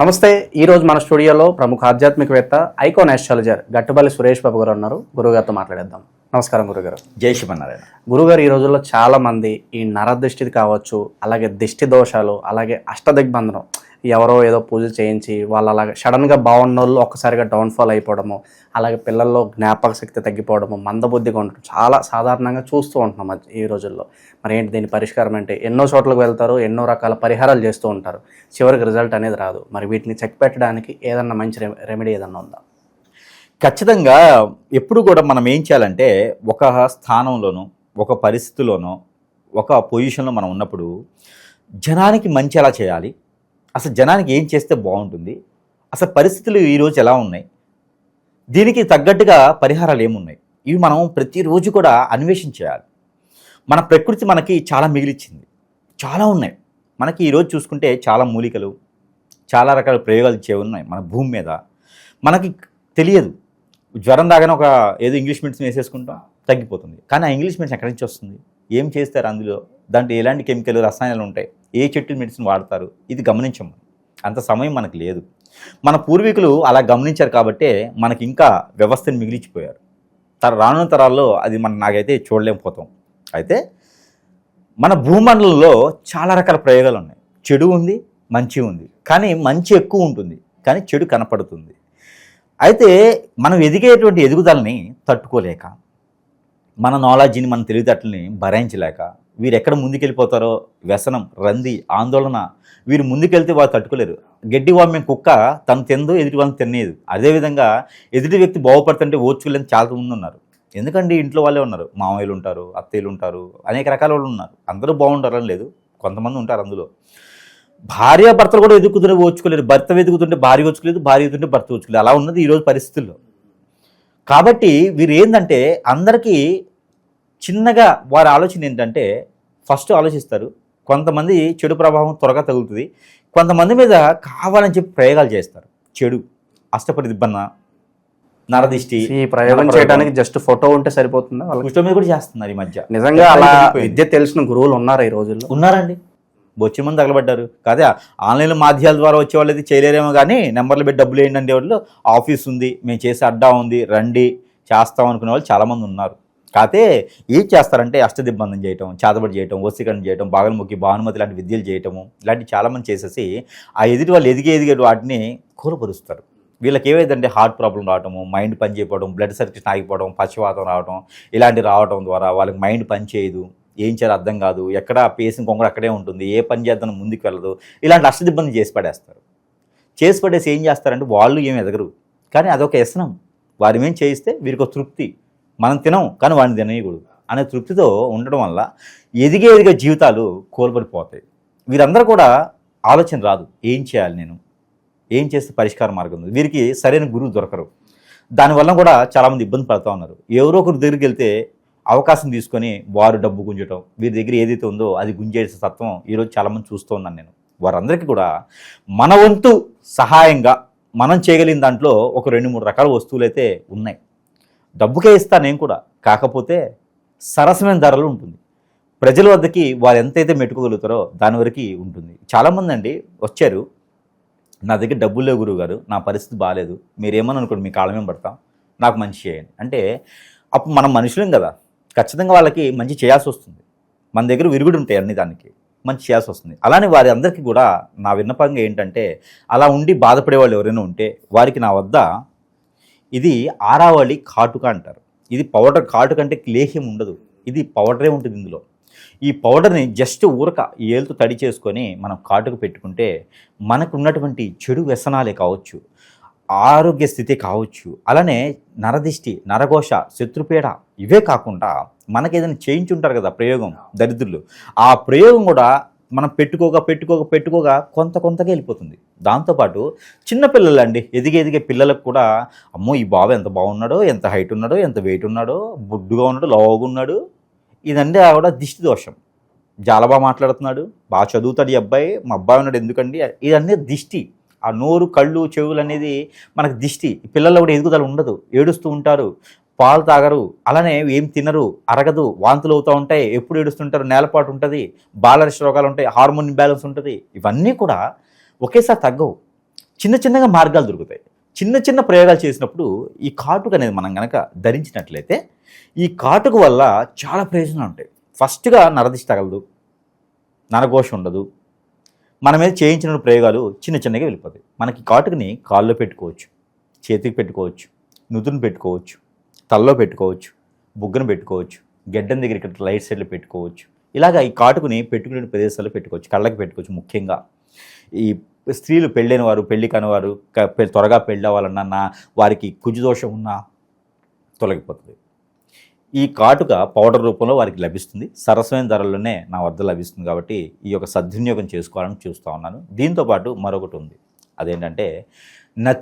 నమస్తే ఈ రోజు మన స్టూడియోలో ప్రముఖ ఆధ్యాత్మికవేత్త ఐకాన్ ఆస్ట్రాలజర్ గట్టుబల్లి సురేష్ బాబు గారు ఉన్నారు. గురుగారితో మాట్లాడేద్దాం. నమస్కారం గురుగారు. జై శ్రీమన్నారాయణ. గురుగారు ఈ రోజుల్లో చాలా మంది ఈ నరదృష్టిది కావచ్చు అలాగే దిష్టి దోషాలు అలాగే అష్టదిగ్బంధనం ఎవరో ఏదో పూజలు చేయించి వాళ్ళు అలాగే సడన్గా బాగున్న వాళ్ళు ఒక్కసారిగా డౌన్ఫాల్ అయిపోవడము అలాగే పిల్లల్లో జ్ఞాపక శక్తి తగ్గిపోవడము మందబుద్ధిగా ఉండడం చాలా సాధారణంగా చూస్తూ ఉంటున్నాం ఈ రోజుల్లో. మరి ఏంటి దీని పరిష్కారం అంటే ఎన్నో చోట్లకు వెళ్తారు ఎన్నో రకాల పరిహారాలు చేస్తూ ఉంటారు. చివరికి రిజల్ట్ అనేది రాదు. మరి వీటిని చెక్ పెట్టడానికి ఏదన్నా మంచి రెమెడీ ఏదన్నా ఉందా? ఖచ్చితంగా ఎప్పుడు కూడా మనం ఏం చేయాలంటే ఒక స్థానంలోనో ఒక పరిస్థితిలోనో ఒక పొజిషన్లో మనం ఉన్నప్పుడు జనానికి మంచి ఎలా చేయాలి? అసలు జనానికి ఏం చేస్తే బాగుంటుంది? అసలు పరిస్థితులు ఈరోజు ఎలా ఉన్నాయి? దీనికి తగ్గట్టుగా పరిహారాలు ఏమున్నాయి? ఇవి మనం ప్రతిరోజు కూడా అన్వేషించేయాలి. మన ప్రకృతి మనకి చాలా మిగిలిచ్చింది. చాలా ఉన్నాయి. మనకి ఈరోజు చూసుకుంటే చాలా మూలికలు చాలా రకాల ప్రయోగాలు చే ఉన్నాయి మన భూమి మీద. మనకి తెలియదు. జ్వరం దాగానే ఒక ఏదో ఇంగ్లీష్ మెడిసిన్ వేసేసుకుంటాం తగ్గిపోతుంది. కానీ ఆ ఇంగ్లీష్ మెడిసిన్ ఎక్కడి నుంచి వస్తుంది? ఏం చేస్తారు అందులో? దాంట్లో ఎలాంటి కెమికల్ రసాయనాలు ఉంటాయి ఏ చెట్టు మెడిసిన్ వాడతారు ఇది గమనించము. అంత సమయం మనకు లేదు. మన పూర్వీకులు అలా గమనించారు కాబట్టే మనకి ఇంకా వ్యవస్థను మిగిలిచిపోయారు. తర రానున్న తరాల్లో అది మనం నాకైతే చూడలేకపోతాం. అయితే మన భూమండలంలో చాలా రకాల ప్రయోగాలు ఉన్నాయి. చెడు ఉంది మంచి ఉంది. కానీ మంచి ఎక్కువ ఉంటుంది. కానీ చెడు కనపడుతుంది. అయితే మనం ఎదిగేటువంటి ఎదుగుదలని తట్టుకోలేక మన నాలెడ్జ్ని మన తెలివితేటల్ని భరించలేక వీరు ఎక్కడ ముందుకెళ్ళిపోతారో వ్యసనం రంది ఆందోళన వీరు ముందుకెళ్తే వారు తట్టుకోలేరు. గడ్డి వామ్యం కుక్క తను తిందో ఎదుటి వాళ్ళని తినేది అదేవిధంగా ఎదుటి వ్యక్తి బాగుపడుతుంటే ఓర్చుకోలేని చాలా మంది ఉన్నారు. ఎందుకంటే ఇంట్లో వాళ్ళే ఉన్నారు. మామయ్యలు ఉంటారు అత్తయ్యలు ఉంటారు అనేక రకాల వాళ్ళు ఉన్నారు. అందరూ బాగుంటారని లేదు. కొంతమంది ఉంటారు అందులో. భార్య భర్తలు కూడా ఎదుగుతుంటే ఓచుకోలేరు భర్త వెతుకుతుంటే భార్య ఓచుకోలేదు భార్య ఎదుగుతుంటే భర్త ఓచుకోలేదు అలా ఉన్నది ఈరోజు పరిస్థితుల్లో. కాబట్టి వీరు ఏంటంటే అందరికీ చిన్నగా వారి ఆలోచన ఏంటంటే ఫస్ట్ ఆలోచిస్తారు కొంతమంది చెడు ప్రభావం త్వరగా తగులుతుంది కొంతమంది మీద కావాలని చెప్పి ప్రయోగాలు చేస్తారు. చెడు అష్టపరిదిబ్బన్న నరదిష్టి ఈ ప్రయోగం చేయడానికి జస్ట్ ఫోటో ఉంటే సరిపోతుందా కుష్ఠం మీద కూడా చేస్తున్నారు ఈ మధ్య. నిజంగా అలా. విద్య తెలిసిన గురువులు ఉన్నారు ఈ రోజుల్లో? ఉన్నారండి. బొచ్చి మంది తగలబడ్డారు. కాదే ఆన్లైన్ మాధ్యాల ద్వారా వచ్చే వాళ్ళు అయితే చేయలేరేమో కానీ నెంబర్లు పెట్టి డబ్బులు వేయండి అంటే వాళ్ళు ఆఫీస్ ఉంది మేము చేసే అడ్డా ఉంది రండి చేస్తాం అనుకునే వాళ్ళు చాలామంది ఉన్నారు. కాకపోతే ఏం చేస్తారంటే అష్టదిబ్బందం చేయటం చేతబడి చేయటం వసీకరణ చేయటం బాగలముఖి భానుమతి లాంటి విద్యలు చేయటము ఇలాంటి చాలామంది చేసేసి ఆ ఎదుటి వాళ్ళు ఎదిగే ఎదిగే వాటిని కూలపరుస్తారు. వీళ్ళకి ఏవైందంటే హార్ట్ ప్రాబ్లం రావటము మైండ్ పని చేయకపోవడం బ్లడ్ సర్క్యులేషన్ ఆగిపోవడం పశ్చివాతం రావడం ఇలాంటి రావడం ద్వారా వాళ్ళకి మైండ్ పని చేయదు ఏం చేయాలో అర్థం కాదు ఎక్కడ పేసిన కొంగడు అక్కడే ఉంటుంది ఏ పని చేద్దాం ముందుకు వెళ్ళదు ఇలాంటి అష్టదిబ్బంది చేసి పడేస్తారు. చేసి పడేసి ఏం చేస్తారంటే వాళ్ళు ఏమి ఎదగరు. కానీ అదొక వ్యసనం వారి ఏం చేయిస్తే వీరికి ఒక తృప్తి. మనం తినం కానీ వాడిని తినేయకూడదు అనే తృప్తితో ఉండడం వల్ల ఎదిగే ఎదిగే జీవితాలు కోల్పడిపోతాయి వీరందరూ కూడా ఆలోచన రాదు ఏం చేయాలి నేను? ఏం చేస్తే పరిష్కార మార్గం ఉంది? వీరికి సరైన గురువు దొరకరు. దానివల్ల కూడా చాలామంది ఇబ్బంది పడుతూ ఉన్నారు. ఎవరో ఒకరి దగ్గరికి వెళ్తే అవకాశం తీసుకొని వారు డబ్బు గుంజటం వీరి దగ్గర ఏదైతే ఉందో అది గుంజేసే తత్వం ఈరోజు చాలామంది చూస్తూ ఉన్నాను నేను. వారందరికీ కూడా మన వంతు సహాయంగా మనం చేయగలిగిన దాంట్లో ఒక రెండు మూడు రకాల వస్తువులు అయితే ఉన్నాయి. డబ్బుకే ఇస్తా నేను కూడా. కాకపోతే సరసమైన ధరలు ఉంటుంది. ప్రజల వద్దకి వారు ఎంతైతే మెట్టుకోగలుగుతారో దాని వరకు ఉంటుంది. చాలామంది అండి వచ్చారు. నా దగ్గర డబ్బులు లేవు గురువు గారు నా పరిస్థితి బాగాలేదు మీరేమని అనుకోండి మీ కాళ్ళ పడతాం. నాకు మంచి చేయండి. అంటే అప్పుడు మనం మనుషులేం కదా. ఖచ్చితంగా వాళ్ళకి మంచి చేయాల్సి వస్తుంది. మన దగ్గర విరుగుడు ఉంటాయి అన్ని దానికి. మంచి చేయాల్సి వస్తుంది. అలానే వారి అందరికీ కూడా నా విన్నపంగా ఏంటంటే అలా ఉండి బాధపడే వాళ్ళు ఎవరైనా ఉంటే వారికి నా వద్ద ఇది ఆరావళి కాటుక అంటారు. ఇది పౌడర్ కాటుక అంటే లేహ్యం ఉండదు. ఇది పౌడరే ఉంటుంది ఇందులో. ఈ పౌడర్ని జస్ట్ ఊరక ఏలుతో తడి చేసుకొని మనం కాటుకు పెట్టుకుంటే మనకు ఉన్నటువంటి చెడు వ్యసనాలే కావచ్చు ఆరోగ్య స్థితి కావచ్చు అలానే నరదిష్టి నరఘోష శత్రుపీడ ఇవే కాకుండా మనకి ఏదైనా చేయించుంటారు కదా ప్రయోగం దరిద్రులు. ఆ ప్రయోగం కూడా మనం పెట్టుకోగా పెట్టుకోగా పెట్టుకోగా కొంత కొంతగా వెళ్ళిపోతుంది. దాంతోపాటు చిన్నపిల్లలు అండి ఎదిగే ఎదిగే పిల్లలకు కూడా అమ్మో ఈ బాబు ఎంత బాగున్నాడో ఎంత హైట్ ఉన్నాడో ఎంత వెయిట్ ఉన్నాడో బుడ్డుగా ఉన్నాడో లావుగా ఉన్నాడు ఇదండి ఆవిడ దిష్టి దోషం. చాలా బాగా మాట్లాడుతున్నాడు బాగా చదువుతాడు ఈ అబ్బాయి మా అబ్బాయి ఉన్నాడు ఎందుకండి? ఇదన్నీ దిష్టి. ఆ నోరు కళ్ళు చెవులు అనేది మనకు దిష్టి. పిల్లల్లో కూడా ఎదుగుదల ఉండదు. ఏడుస్తూ ఉంటారు. పాలు తాగరు అలానే ఏం తినరు అరగదు వాంతులు అవుతూ ఉంటాయి ఎప్పుడు ఏడుస్తుంటారు నేలపాటు ఉంటుంది బాలరిష్ట రోగాలు ఉంటాయి హార్మోన్ ఇంబ్యాలెన్స్ ఉంటుంది ఇవన్నీ కూడా ఒకేసారి తగ్గవు. చిన్న చిన్నగా మార్గాలు దొరుకుతాయి. చిన్న చిన్న ప్రయోగాలు చేసినప్పుడు ఈ కాటుక అనేది మనం కనుక ధరించినట్లయితే ఈ కాటుక వల్ల చాలా ప్రయోజనాలు ఉంటాయి. ఫస్ట్గా నరదిష్టి తగలదు నరఘోష ఉండదు మన మీద చేయించిన ప్రయోగాలు చిన్న చిన్నగా వెళ్ళిపోతాయి. మనకి కాటుకని కాల్లో పెట్టుకోవచ్చు చేతికి పెట్టుకోవచ్చు నుదురుని పెట్టుకోవచ్చు తలలో పెట్టుకోవచ్చు బుగ్గన పెట్టుకోవచ్చు గెడ్డం దగ్గర ఇక్కడ లైట్ సైడ్లో పెట్టుకోవచ్చు. ఇలాగా ఈ కాటుకుని పెట్టుకునే ప్రదేశాల్లో పెట్టుకోవచ్చు కళ్ళకి పెట్టుకోవచ్చు ముఖ్యంగా. ఈ స్త్రీలు పెళ్ళైన వారు పెళ్ళి కానివారు త్వరగా పెళ్ళి అవ్వాలన్నా నా వారికి కుజు దోషం ఉన్నా తొలగిపోతుంది. ఈ కాటుక పౌడర్ రూపంలో వారికి లభిస్తుంది. సరసమైన ధరల్లోనే నా వద్ద లభిస్తుంది కాబట్టి ఈ యొక్క సద్వినియోగం చేసుకోవాలని చూస్తూ ఉన్నాను. దీంతోపాటు మరొకటి ఉంది. అదేంటంటే